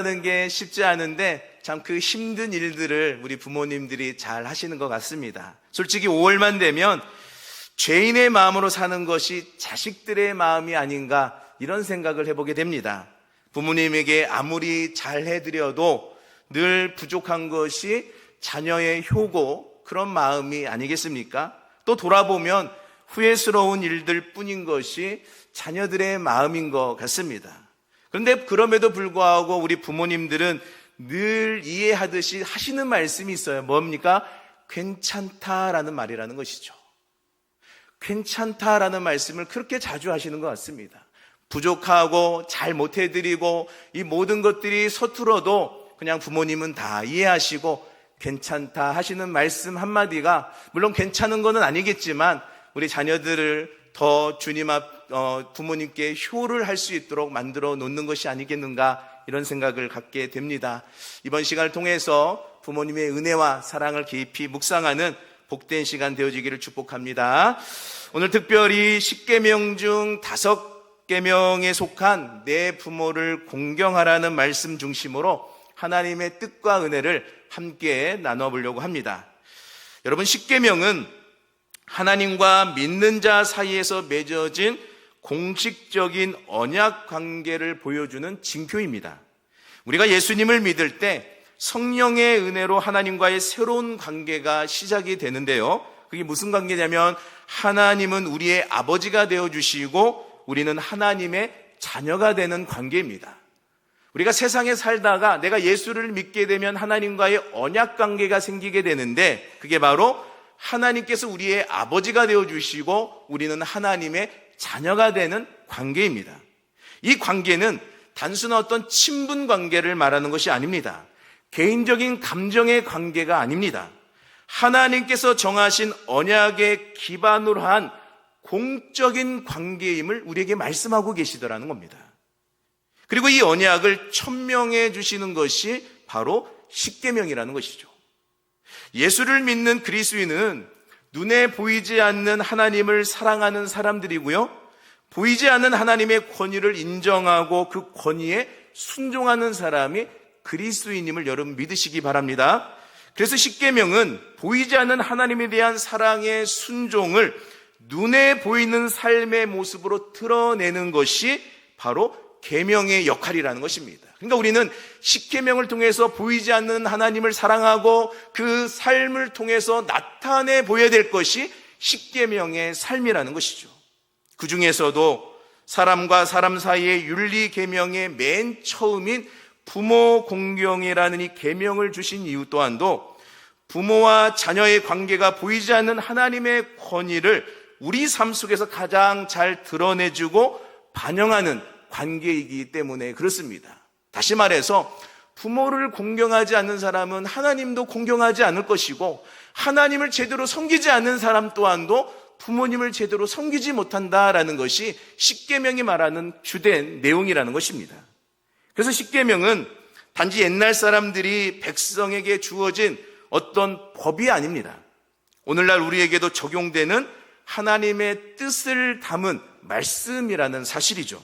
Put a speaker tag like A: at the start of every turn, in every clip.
A: 하는 게 쉽지 않은데 참 그 힘든 일들을 우리 부모님들이 잘 하시는 것 같습니다. 솔직히 5월만 되면 죄인의 마음으로 사는 것이 자식들의 마음이 아닌가 이런 생각을 해보게 됩니다. 부모님에게 아무리 잘 해드려도 늘 부족한 것이 자녀의 효고 그런 마음이 아니겠습니까? 또 돌아보면 후회스러운 일들 뿐인 것이 자녀들의 마음인 것 같습니다. 그런데 그럼에도 불구하고 우리 부모님들은 늘 이해하듯이 하시는 말씀이 있어요. 뭡니까? 괜찮다라는 말이라는 것이죠. 괜찮다라는 말씀을 그렇게 자주 하시는 것 같습니다. 부족하고 잘 못해드리고 이 모든 것들이 서툴어도 그냥 부모님은 다 이해하시고 괜찮다 하시는 말씀 한마디가 물론 괜찮은 것은 아니겠지만 우리 자녀들을 더 주님 앞 어, 부모님께 효를 할 수 있도록 만들어 놓는 것이 아니겠는가 이런 생각을 갖게 됩니다. 이번 시간을 통해서 부모님의 은혜와 사랑을 깊이 묵상하는 복된 시간 되어지기를 축복합니다. 오늘 특별히 10계명 중 다섯 계명에 속한 내 부모를 공경하라는 말씀 중심으로 하나님의 뜻과 은혜를 함께 나눠보려고 합니다. 여러분 10계명은 하나님과 믿는 자 사이에서 맺어진 공식적인 언약 관계를 보여주는 징표입니다. 우리가 예수님을 믿을 때 성령의 은혜로 하나님과의 새로운 관계가 시작이 되는데요. 그게 무슨 관계냐면 하나님은 우리의 아버지가 되어 주시고 우리는 하나님의 자녀가 되는 관계입니다. 우리가 세상에 살다가 내가 예수를 믿게 되면 하나님과의 언약 관계가 생기게 되는데 그게 바로 하나님께서 우리의 아버지가 되어 주시고 우리는 하나님의 자녀가 되는 관계입니다. 이 관계는 단순한 어떤 친분 관계를 말하는 것이 아닙니다. 개인적인 감정의 관계가 아닙니다. 하나님께서 정하신 언약의 기반으로 한 공적인 관계임을 우리에게 말씀하고 계시더라는 겁니다. 그리고 이 언약을 천명해 주시는 것이 바로 십계명이라는 것이죠. 예수를 믿는 그리스도인은 눈에 보이지 않는 하나님을 사랑하는 사람들이고요. 보이지 않는 하나님의 권위를 인정하고 그 권위에 순종하는 사람이 그리스도인임을 여러분 믿으시기 바랍니다. 그래서 십계명은 보이지 않는 하나님에 대한 사랑의 순종을 눈에 보이는 삶의 모습으로 드러내는 것이 바로 계명의 역할이라는 것입니다. 그러니까 우리는 십계명을 통해서 보이지 않는 하나님을 사랑하고 그 삶을 통해서 나타내 보여야 될 것이 십계명의 삶이라는 것이죠. 그 중에서도 사람과 사람 사이의 윤리 계명의 맨 처음인 부모 공경이라는 이 계명을 주신 이유 또한도 부모와 자녀의 관계가 보이지 않는 하나님의 권위를 우리 삶 속에서 가장 잘 드러내주고 반영하는 관계이기 때문에 그렇습니다. 다시 말해서 부모를 공경하지 않는 사람은 하나님도 공경하지 않을 것이고 하나님을 제대로 섬기지 않는 사람 또한도 부모님을 제대로 섬기지 못한다라는 것이 십계명이 말하는 주된 내용이라는 것입니다. 그래서 십계명은 단지 옛날 사람들이 백성에게 주어진 어떤 법이 아닙니다. 오늘날 우리에게도 적용되는 하나님의 뜻을 담은 말씀이라는 사실이죠.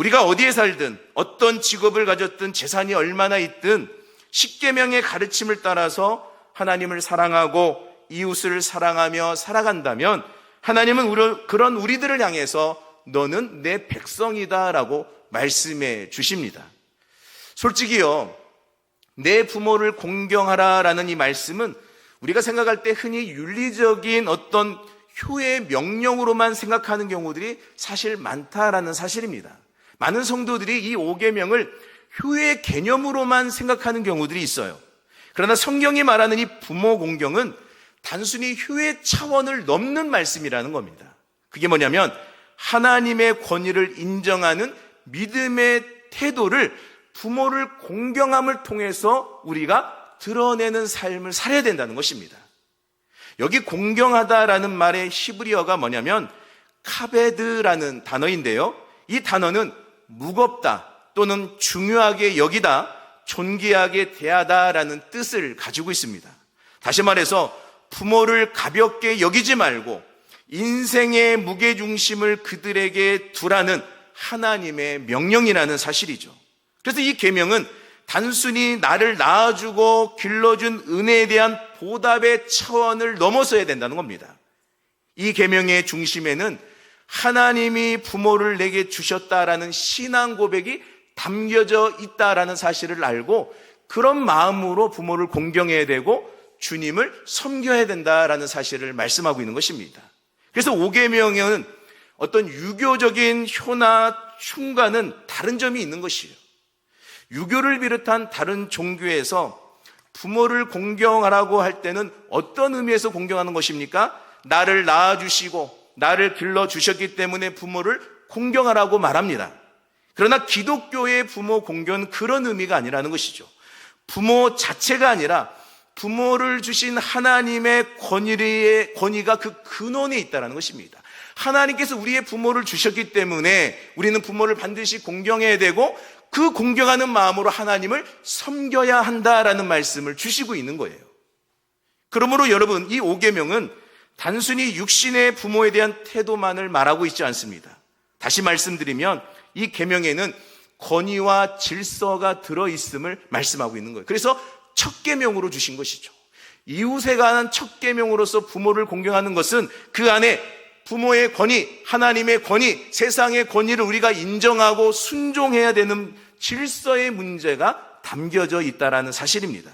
A: 우리가 어디에 살든 어떤 직업을 가졌든 재산이 얼마나 있든 십계명의 가르침을 따라서 하나님을 사랑하고 이웃을 사랑하며 살아간다면 하나님은 우리, 그런 우리들을 향해서 너는 내 백성이다라고 말씀해 주십니다. 솔직히요, 내 부모를 공경하라라는 이 말씀은 우리가 생각할 때 흔히 윤리적인 어떤 효의 명령으로만 생각하는 경우들이 사실 많다라는 사실입니다. 많은 성도들이 이 5계명을 효의 개념으로만 생각하는 경우들이 있어요. 그러나 성경이 말하는 이 부모 공경은 단순히 효의 차원을 넘는 말씀이라는 겁니다. 그게 뭐냐면 하나님의 권위를 인정하는 믿음의 태도를 부모를 공경함을 통해서 우리가 드러내는 삶을 살아야 된다는 것입니다. 여기 공경하다라는 말의 히브리어가 뭐냐면 카베드라는 단어인데요. 이 단어는 무겁다 또는 중요하게 여기다 존귀하게 대하다라는 뜻을 가지고 있습니다. 다시 말해서 부모를 가볍게 여기지 말고 인생의 무게중심을 그들에게 두라는 하나님의 명령이라는 사실이죠. 그래서 이 계명은 단순히 나를 낳아주고 길러준 은혜에 대한 보답의 차원을 넘어서야 된다는 겁니다. 이 계명의 중심에는 하나님이 부모를 내게 주셨다라는 신앙 고백이 담겨져 있다라는 사실을 알고 그런 마음으로 부모를 공경해야 되고 주님을 섬겨야 된다라는 사실을 말씀하고 있는 것입니다. 그래서 5계명은 어떤 유교적인 효나 흉과는 다른 점이 있는 것이에요. 유교를 비롯한 다른 종교에서 부모를 공경하라고 할 때는 어떤 의미에서 공경하는 것입니까? 나를 낳아주시고 나를 길러 주셨기 때문에 부모를 공경하라고 말합니다. 그러나 기독교의 부모 공경은 그런 의미가 아니라는 것이죠. 부모 자체가 아니라 부모를 주신 하나님의 권위의 권위가 그 근원에 있다는 것입니다. 하나님께서 우리의 부모를 주셨기 때문에 우리는 부모를 반드시 공경해야 되고 그 공경하는 마음으로 하나님을 섬겨야 한다라는 말씀을 주시고 있는 거예요. 그러므로 여러분 이 5계명은 단순히 육신의 부모에 대한 태도만을 말하고 있지 않습니다. 다시 말씀드리면 이 계명에는 권위와 질서가 들어 있음을 말씀하고 있는 거예요. 그래서 첫 계명으로 주신 것이죠. 이웃에 관한 첫 계명으로서 부모를 공경하는 것은 그 안에 부모의 권위, 하나님의 권위, 세상의 권위를 우리가 인정하고 순종해야 되는 질서의 문제가 담겨져 있다라는 사실입니다.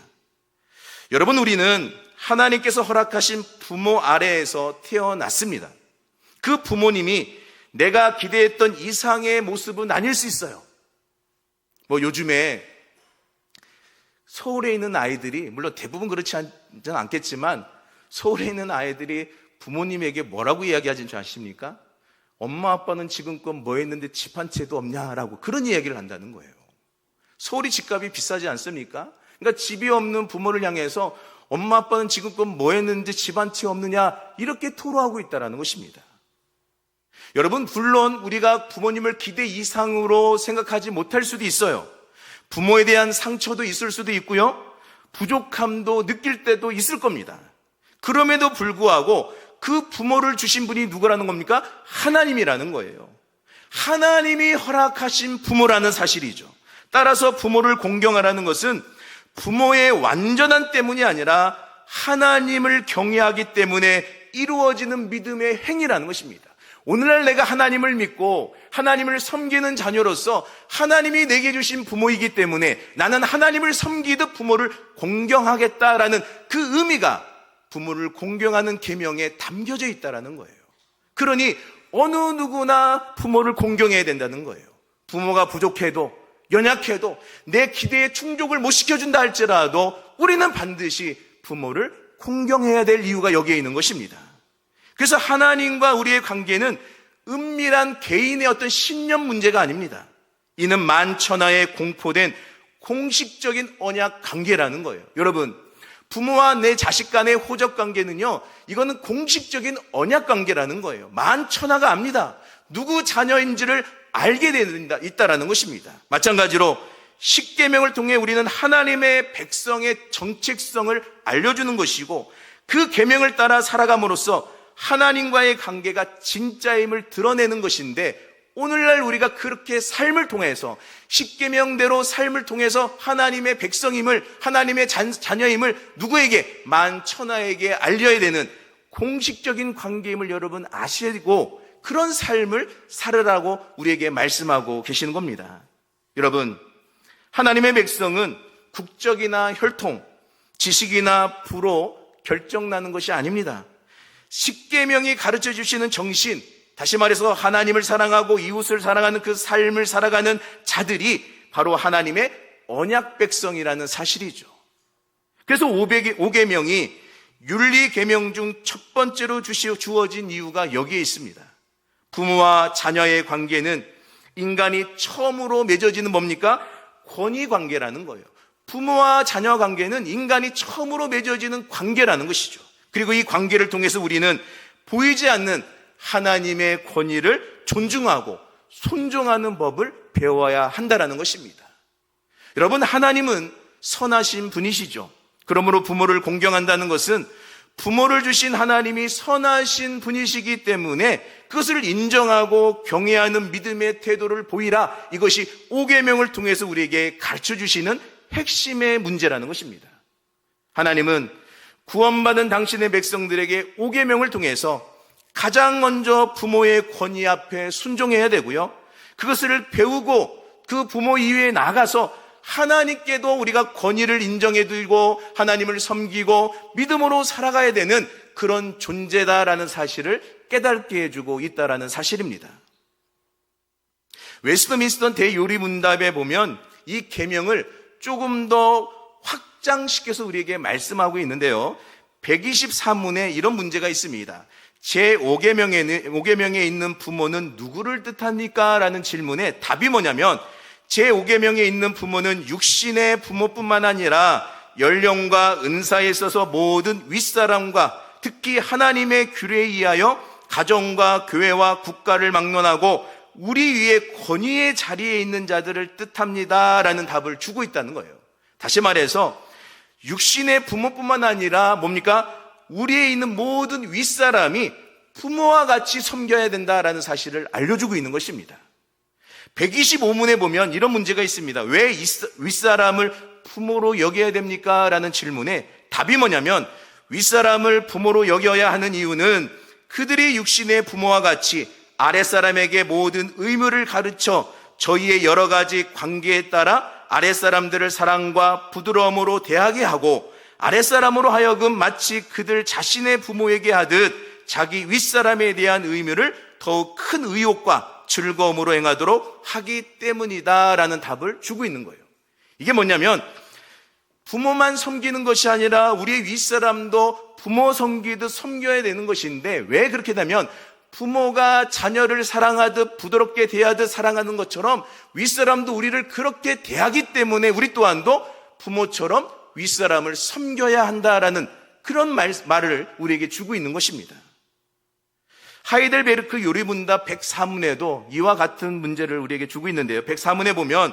A: 여러분 우리는 하나님께서 허락하신 부모 아래에서 태어났습니다. 그 부모님이 내가 기대했던 이상의 모습은 아닐 수 있어요. 뭐 요즘에 서울에 있는 아이들이 물론 대부분 그렇지 않겠지만 서울에 있는 아이들이 부모님에게 뭐라고 이야기하진 줄 아십니까? 엄마 아빠는 지금껏 뭐 했는데 집 한 채도 없냐라고 그런 이야기를 한다는 거예요. 서울이 집값이 비싸지 않습니까? 그러니까 집이 없는 부모를 향해서 엄마 아빠는 지금껏 뭐 했는데 집한채 없느냐 이렇게 토로하고 있다는 것입니다. 여러분 물론 우리가 부모님을 기대 이상으로 생각하지 못할 수도 있어요. 부모에 대한 상처도 있을 수도 있고요. 부족함도 느낄 때도 있을 겁니다. 그럼에도 불구하고 그 부모를 주신 분이 누구라는 겁니까? 하나님이라는 거예요. 하나님이 허락하신 부모라는 사실이죠. 따라서 부모를 공경하라는 것은 부모의 완전한 때문이 아니라 하나님을 경외하기 때문에 이루어지는 믿음의 행위라는 것입니다. 오늘날 내가 하나님을 믿고 하나님을 섬기는 자녀로서 하나님이 내게 주신 부모이기 때문에 나는 하나님을 섬기듯 부모를 공경하겠다라는 그 의미가 부모를 공경하는 계명에 담겨져 있다라는 거예요. 그러니 어느 누구나 부모를 공경해야 된다는 거예요. 부모가 부족해도 연약해도 내 기대에 충족을 못 시켜준다 할지라도 우리는 반드시 부모를 공경해야 될 이유가 여기에 있는 것입니다. 그래서 하나님과 우리의 관계는 은밀한 개인의 어떤 신념 문제가 아닙니다. 이는 만천하에 공포된 공식적인 언약 관계라는 거예요. 여러분, 부모와 내 자식 간의 호적 관계는요, 이거는 공식적인 언약 관계라는 거예요. 만천하가 압니다. 누구 자녀인지를 알게 된다, 있다라는 것입니다. 마찬가지로 십계명을 통해 우리는 하나님의 백성의 정책성을 알려주는 것이고 그 계명을 따라 살아감으로써 하나님과의 관계가 진짜임을 드러내는 것인데 오늘날 우리가 그렇게 삶을 통해서 십계명대로 삶을 통해서 하나님의 백성임을 하나님의 자녀임을 누구에게 만천하에게 알려야 되는 공식적인 관계임을 여러분 아시고 그런 삶을 살으라고 우리에게 말씀하고 계시는 겁니다. 여러분 하나님의 백성은 국적이나 혈통, 지식이나 부로 결정나는 것이 아닙니다. 십계명이 가르쳐 주시는 정신, 다시 말해서 하나님을 사랑하고 이웃을 사랑하는 그 삶을 살아가는 자들이 바로 하나님의 언약 백성이라는 사실이죠. 그래서 5계명이 윤리 계명 중 첫 번째로 주어진 이유가 여기에 있습니다. 부모와 자녀의 관계는 인간이 처음으로 맺어지는 뭡니까? 권위 관계라는 거예요. 부모와 자녀 관계는 인간이 처음으로 맺어지는 관계라는 것이죠. 그리고 이 관계를 통해서 우리는 보이지 않는 하나님의 권위를 존중하고 손종하는 법을 배워야 한다라는 것입니다. 여러분, 하나님은 선하신 분이시죠. 그러므로 부모를 공경한다는 것은 부모를 주신 하나님이 선하신 분이시기 때문에 그것을 인정하고 경외하는 믿음의 태도를 보이라 이것이 오계명을 통해서 우리에게 가르쳐 주시는 핵심의 문제라는 것입니다. 하나님은 구원받은 당신의 백성들에게 오계명을 통해서 가장 먼저 부모의 권위 앞에 순종해야 되고요. 그것을 배우고 그 부모 이외에 나가서 하나님께도 우리가 권위를 인정해 두고 하나님을 섬기고 믿음으로 살아가야 되는 그런 존재다라는 사실을 깨닫게 해주고 있다라는 사실입니다. 웨스트민스턴 대요리 문답에 보면 이 계명을 조금 더 확장시켜서 우리에게 말씀하고 있는데요. 123문에 이런 문제가 있습니다. 제5계명에, 5계명에 있는 부모는 누구를 뜻합니까? 라는 질문에 답이 뭐냐면 제5계명에 있는 부모는 육신의 부모뿐만 아니라 연령과 은사에 있어서 모든 윗사람과 특히 하나님의 규례에 의하여 가정과 교회와 국가를 막론하고 우리 위에 권위의 자리에 있는 자들을 뜻합니다. 라는 답을 주고 있다는 거예요. 다시 말해서 육신의 부모뿐만 아니라 뭡니까? 우리에 있는 모든 윗사람이 부모와 같이 섬겨야 된다라는 사실을 알려주고 있는 것입니다. 125문에 보면 이런 문제가 있습니다. 왜 윗사람을 부모로 여겨야 됩니까? 라는 질문에 답이 뭐냐면 윗사람을 부모로 여겨야 하는 이유는 그들이 육신의 부모와 같이 아랫사람에게 모든 의무를 가르쳐 저희의 여러 가지 관계에 따라 아랫사람들을 사랑과 부드러움으로 대하게 하고 아랫사람으로 하여금 마치 그들 자신의 부모에게 하듯 자기 윗사람에 대한 의무를 더욱 큰 의욕과 즐거움으로 행하도록 하기 때문이다라는 답을 주고 있는 거예요. 이게 뭐냐면 부모만 섬기는 것이 아니라 우리의 윗사람도 부모 섬기듯 섬겨야 되는 것인데 왜 그렇게 되면 부모가 자녀를 사랑하듯 부드럽게 대하듯 사랑하는 것처럼 윗사람도 우리를 그렇게 대하기 때문에 우리 또한도 부모처럼 윗사람을 섬겨야 한다라는 그런 말, 말을 우리에게 주고 있는 것입니다. 하이델베르크 요리문답 104문에도 이와 같은 문제를 우리에게 주고 있는데요. 104문에 보면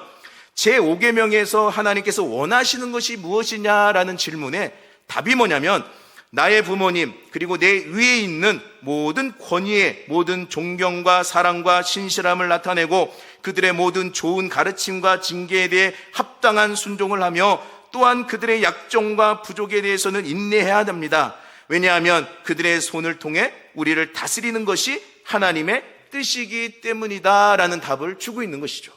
A: 제5계명에서 하나님께서 원하시는 것이 무엇이냐라는 질문에 답이 뭐냐면 나의 부모님 그리고 내 위에 있는 모든 권위에 모든 존경과 사랑과 신실함을 나타내고 그들의 모든 좋은 가르침과 징계에 대해 합당한 순종을 하며 또한 그들의 약점과 부족에 대해서는 인내해야 합니다. 왜냐하면 그들의 손을 통해 우리를 다스리는 것이 하나님의 뜻이기 때문이다라는 답을 주고 있는 것이죠.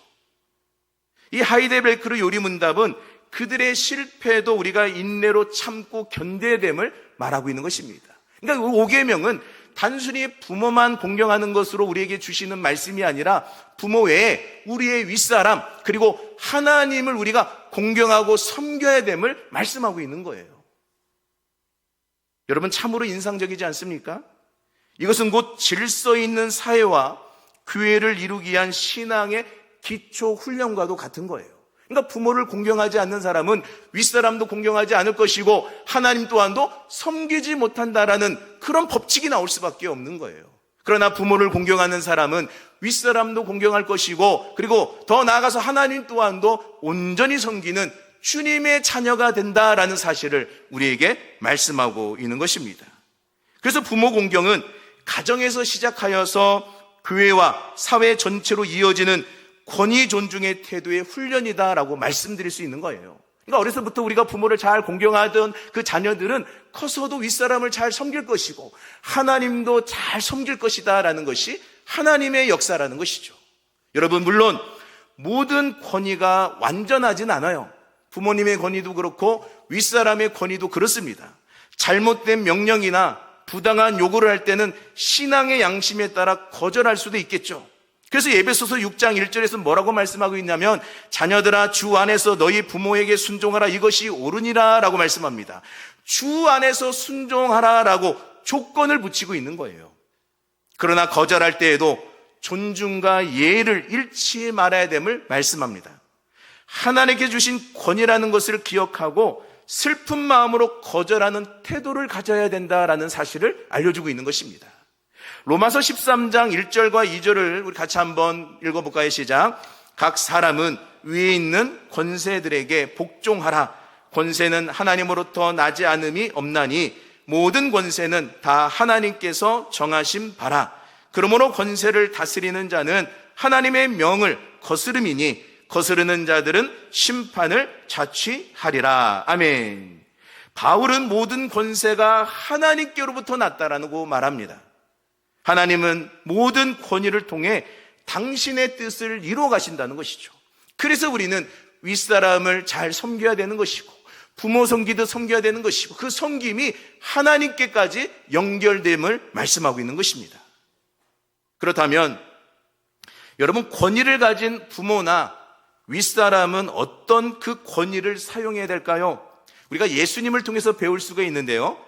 A: 이 하이데벨크르 요리 문답은 그들의 실패도 우리가 인내로 참고 견뎌됨을 말하고 있는 것입니다. 그러니까 5계명은 단순히 부모만 공경하는 것으로 우리에게 주시는 말씀이 아니라 부모 외에 우리의 윗사람 그리고 하나님을 우리가 공경하고 섬겨야 됨을 말씀하고 있는 거예요. 여러분 참으로 인상적이지 않습니까? 이것은 곧 질서 있는 사회와 교회를 이루기 위한 신앙의 기초 훈련과도 같은 거예요. 그러니까 부모를 공경하지 않는 사람은 윗사람도 공경하지 않을 것이고 하나님 또한도 섬기지 못한다라는 그런 법칙이 나올 수밖에 없는 거예요. 그러나 부모를 공경하는 사람은 윗사람도 공경할 것이고 그리고 더 나아가서 하나님 또한도 온전히 섬기는 주님의 자녀가 된다라는 사실을 우리에게 말씀하고 있는 것입니다. 그래서 부모 공경은 가정에서 시작하여서 교회와 사회 전체로 이어지는 권위 존중의 태도의 훈련이다라고 말씀드릴 수 있는 거예요. 그러니까 어려서부터 우리가 부모를 잘 공경하던 그 자녀들은 커서도 윗사람을 잘 섬길 것이고 하나님도 잘 섬길 것이다라는 것이 하나님의 역사라는 것이죠. 여러분 물론 모든 권위가 완전하진 않아요. 부모님의 권위도 그렇고 윗사람의 권위도 그렇습니다. 잘못된 명령이나 부당한 요구를 할 때는 신앙의 양심에 따라 거절할 수도 있겠죠. 그래서 예배소서 6장 1절에서 뭐라고 말씀하고 있냐면 자녀들아 주 안에서 너희 부모에게 순종하라 이것이 옳으니라 라고 말씀합니다. 주 안에서 순종하라 라고 조건을 붙이고 있는 거예요. 그러나 거절할 때에도 존중과 예의를 잃지 말아야 됨을 말씀합니다. 하나님께 주신 권위라는 것을 기억하고 슬픈 마음으로 거절하는 태도를 가져야 된다라는 사실을 알려주고 있는 것입니다. 로마서 13장 1절과 2절을 우리 같이 한번 읽어볼까요? 시작. 각 사람은 위에 있는 권세들에게 복종하라. 권세는 하나님으로부터 나지 않음이 없나니 모든 권세는 다 하나님께서 정하신 바라. 그러므로 권세를 다스리는 자는 하나님의 명을 거스름이니 거스르는 자들은 심판을 자취하리라. 아멘. 바울은 모든 권세가 하나님께로부터 났다라고 말합니다. 하나님은 모든 권위를 통해 당신의 뜻을 이루어 가신다는 것이죠. 그래서 우리는 윗사람을 잘 섬겨야 되는 것이고 부모 섬기듯 섬겨야 되는 것이고 그 섬김이 하나님께까지 연결됨을 말씀하고 있는 것입니다. 그렇다면 여러분 권위를 가진 부모나 윗사람은 어떤 그 권위를 사용해야 될까요? 우리가 예수님을 통해서 배울 수가 있는데요.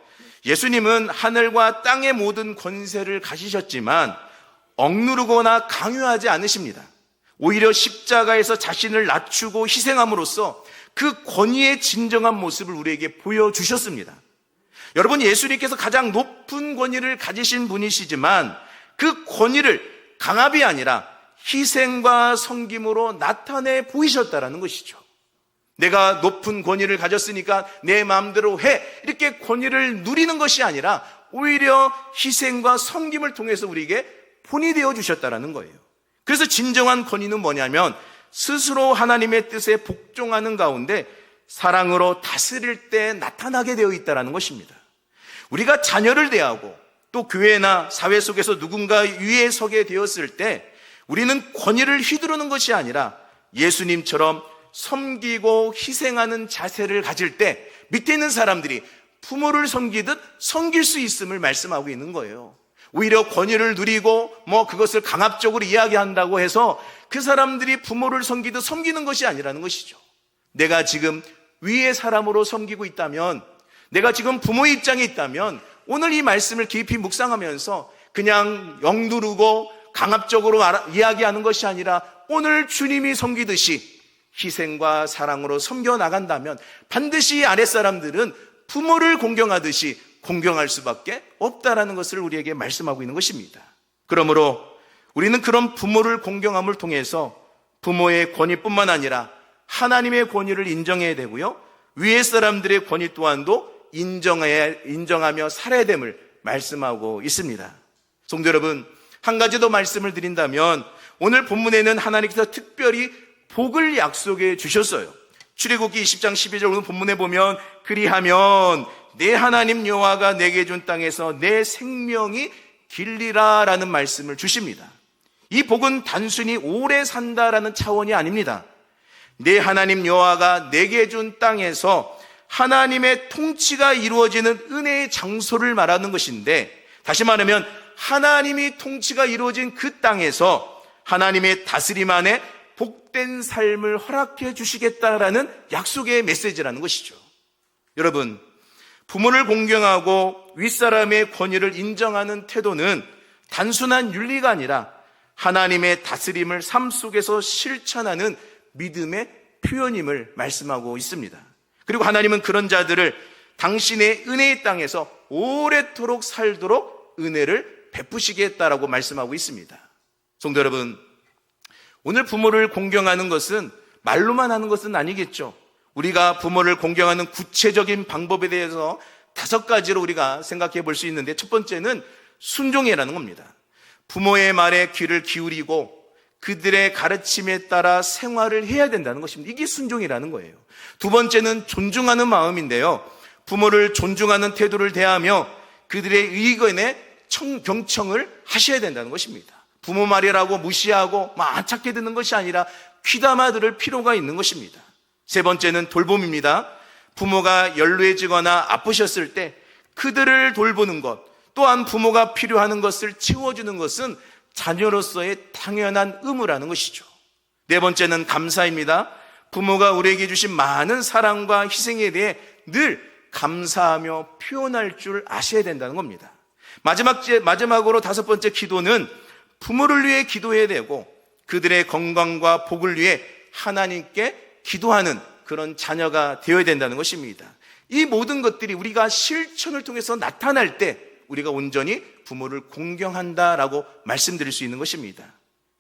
A: 예수님은 하늘과 땅의 모든 권세를 가지셨지만 억누르거나 강요하지 않으십니다. 오히려 십자가에서 자신을 낮추고 희생함으로써 그 권위의 진정한 모습을 우리에게 보여주셨습니다. 여러분, 예수님께서 가장 높은 권위를 가지신 분이시지만 그 권위를 강압이 아니라 희생과 섬김으로 나타내 보이셨다라는 것이죠. 내가 높은 권위를 가졌으니까 내 마음대로 해. 이렇게 권위를 누리는 것이 아니라 오히려 희생과 섬김을 통해서 우리에게 본이 되어 주셨다라는 거예요. 그래서 진정한 권위는 뭐냐면 스스로 하나님의 뜻에 복종하는 가운데 사랑으로 다스릴 때 나타나게 되어 있다라는 것입니다. 우리가 자녀를 대하고 또 교회나 사회 속에서 누군가 위에 서게 되었을 때 우리는 권위를 휘두르는 것이 아니라 예수님처럼 섬기고 희생하는 자세를 가질 때 밑에 있는 사람들이 부모를 섬기듯 섬길 수 있음을 말씀하고 있는 거예요. 오히려 권위를 누리고 뭐 그것을 강압적으로 이야기한다고 해서 그 사람들이 부모를 섬기듯 섬기는 것이 아니라는 것이죠. 내가 지금 위의 사람으로 섬기고 있다면 내가 지금 부모의 입장에 있다면 오늘 이 말씀을 깊이 묵상하면서 그냥 영누르고 강압적으로 이야기하는 것이 아니라 오늘 주님이 섬기듯이 희생과 사랑으로 섬겨 나간다면 반드시 아랫사람들은 부모를 공경하듯이 공경할 수밖에 없다라는 것을 우리에게 말씀하고 있는 것입니다. 그러므로 우리는 그런 부모를 공경함을 통해서 부모의 권위뿐만 아니라 하나님의 권위를 인정해야 되고요. 위의 사람들의 권위 또한도 인정해야, 인정하며 살아야 됨을 말씀하고 있습니다. 성도 여러분, 한 가지 더 말씀을 드린다면 오늘 본문에는 하나님께서 특별히 복을 약속해 주셨어요. 출애굽기 20장 12절 오늘 본문에 보면 그리하면 내 하나님 여호와가 내게 준 땅에서 내 생명이 길리라라는 말씀을 주십니다. 이 복은 단순히 오래 산다라는 차원이 아닙니다. 내 하나님 여호와가 내게 준 땅에서 하나님의 통치가 이루어지는 은혜의 장소를 말하는 것인데 다시 말하면 하나님이 통치가 이루어진 그 땅에서 하나님의 다스림 안에 복된 삶을 허락해 주시겠다라는 약속의 메시지라는 것이죠. 여러분, 부모를 공경하고 윗사람의 권위를 인정하는 태도는 단순한 윤리가 아니라 하나님의 다스림을 삶 속에서 실천하는 믿음의 표현임을 말씀하고 있습니다. 그리고 하나님은 그런 자들을 당신의 은혜의 땅에서 오래도록 살도록 은혜를 베푸시겠다라고 말씀하고 있습니다. 성도 여러분, 오늘 부모를 공경하는 것은 말로만 하는 것은 아니겠죠. 우리가 부모를 공경하는 구체적인 방법에 대해서 다섯 가지로 우리가 생각해 볼 수 있는데 첫 번째는 순종이라는 겁니다. 부모의 말에 귀를 기울이고 그들의 가르침에 따라 생활을 해야 된다는 것입니다. 이게 순종이라는 거예요. 두 번째는 존중하는 마음인데요. 부모를 존중하는 태도를 대하며 그들의 의견에 청, 경청을 하셔야 된다는 것입니다. 부모 말이라고 무시하고 안착해 듣는 것이 아니라 귀담아 들을 필요가 있는 것입니다. 세 번째는 돌봄입니다. 부모가 연루해지거나 아프셨을 때 그들을 돌보는 것, 또한 부모가 필요하는 것을 채워주는 것은 자녀로서의 당연한 의무라는 것이죠. 네 번째는 감사입니다. 부모가 우리에게 주신 많은 사랑과 희생에 대해 늘 감사하며 표현할 줄 아셔야 된다는 겁니다. 마지막, 마지막으로 다섯 번째 기도는 부모를 위해 기도해야 되고 그들의 건강과 복을 위해 하나님께 기도하는 그런 자녀가 되어야 된다는 것입니다. 이 모든 것들이 우리가 실천을 통해서 나타날 때 우리가 온전히 부모를 공경한다라고 말씀드릴 수 있는 것입니다.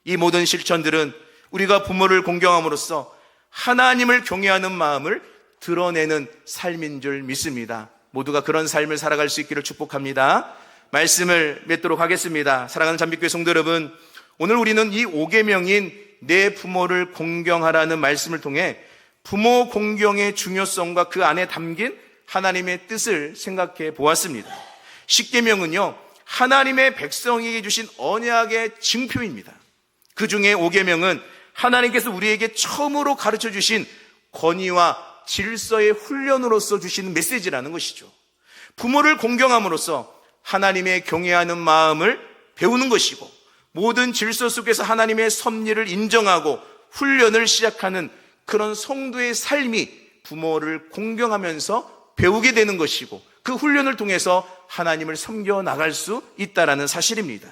A: 이 모든 실천들은 우리가 부모를 공경함으로써 하나님을 경외하는 마음을 드러내는 삶인 줄 믿습니다. 모두가 그런 삶을 살아갈 수 있기를 축복합니다. 말씀을 맺도록 하겠습니다. 사랑하는 잠비교회 성도 여러분, 오늘 우리는 이 5계명인 내 부모를 공경하라는 말씀을 통해 부모 공경의 중요성과 그 안에 담긴 하나님의 뜻을 생각해 보았습니다. 십계명은요 하나님의 백성에게 주신 언약의 징표입니다. 그 중에 오계명은 하나님께서 우리에게 처음으로 가르쳐 주신 권위와 질서의 훈련으로서 주시는 메시지라는 것이죠. 부모를 공경함으로써 하나님의 경외하는 마음을 배우는 것이고 모든 질서 속에서 하나님의 섭리를 인정하고 훈련을 시작하는 그런 성도의 삶이 부모를 공경하면서 배우게 되는 것이고 그 훈련을 통해서 하나님을 섬겨 나갈 수 있다라는 사실입니다.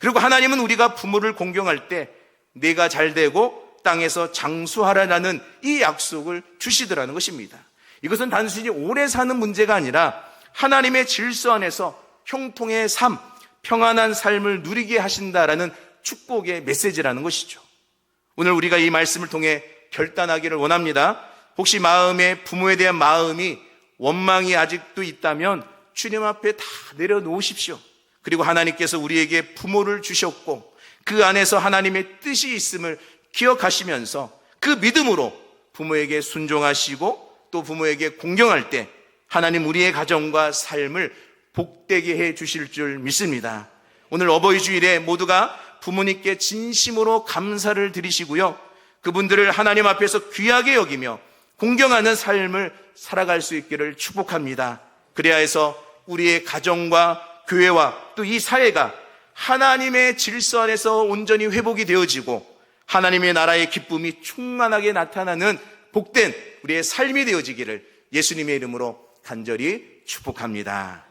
A: 그리고 하나님은 우리가 부모를 공경할 때 내가 잘 되고 땅에서 장수하라라는 이 약속을 주시더라는 것입니다. 이것은 단순히 오래 사는 문제가 아니라 하나님의 질서 안에서 형통의 삶, 평안한 삶을 누리게 하신다라는 축복의 메시지라는 것이죠. 오늘 우리가 이 말씀을 통해 결단하기를 원합니다. 혹시 마음에 부모에 대한 마음이 원망이 아직도 있다면 주님 앞에 다 내려놓으십시오. 그리고 하나님께서 우리에게 부모를 주셨고 그 안에서 하나님의 뜻이 있음을 기억하시면서 그 믿음으로 부모에게 순종하시고 또 부모에게 공경할 때 하나님 우리의 가정과 삶을 복되게 해 주실 줄 믿습니다. 오늘 어버이 주일에 모두가 부모님께 진심으로 감사를 드리시고요. 그분들을 하나님 앞에서 귀하게 여기며 공경하는 삶을 살아갈 수 있기를 축복합니다. 그래야 해서 우리의 가정과 교회와 또 이 사회가 하나님의 질서 안에서 온전히 회복이 되어지고 하나님의 나라의 기쁨이 충만하게 나타나는 복된 우리의 삶이 되어지기를 예수님의 이름으로 간절히 축복합니다.